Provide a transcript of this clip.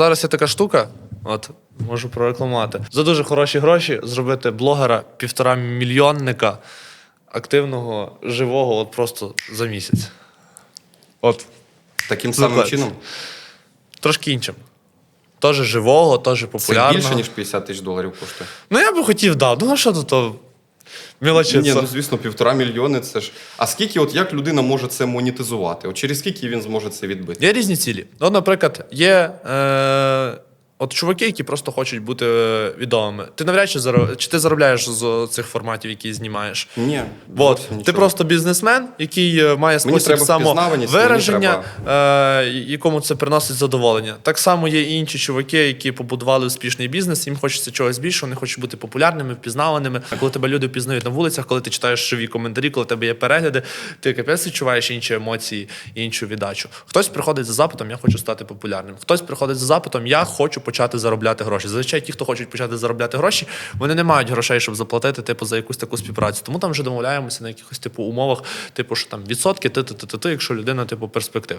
зараз є така штука, от можу прорекламувати. За дуже хороші гроші зробити блогера півтора мільйонника активного, живого, от просто за місяць. От Таким самим Викладач. чином. трошки іншим. Теж живого, теж популярного. Це більше, ніж 50 тисяч доларів коштує. Ну я би хотів, да. Ну а що тут? То Ні, це- ну звісно, півтора мільйони це ж. А скільки, от як людина може це монетизувати? От через скільки він зможе це відбити? Є різні цілі. Ну, наприклад, є е, от чуваки, які просто хочуть бути е, відомими. Ти навряд чи зароб... чи ти заробляєш з цих форматів, які знімаєш. Ні. От, ти просто бізнесмен, який е, має спосіб самовираження, е, якому це приносить задоволення. Так само є і інші чуваки, які побудували успішний бізнес, їм хочеться чогось більше, вони хочуть бути популярними, впізнаваними. А коли тебе люди впізнають на вулицях, коли ти читаєш живі коментарі, коли тебе є перегляди, ти капець відчуваєш інші емоції, іншу віддачу. Хтось приходить за запитом, я хочу стати популярним. Хтось приходить за запитом, я хочу почати заробляти гроші. Зазвичай ті, хто хочуть почати заробляти гроші, вони не мають грошей, щоб заплатити типу за якусь таку співпрацю. Тому там вже домовляємося на якихось типу умовах, типу, що там відсотки, ти, ти, ти, ти, якщо людина типу перспективна.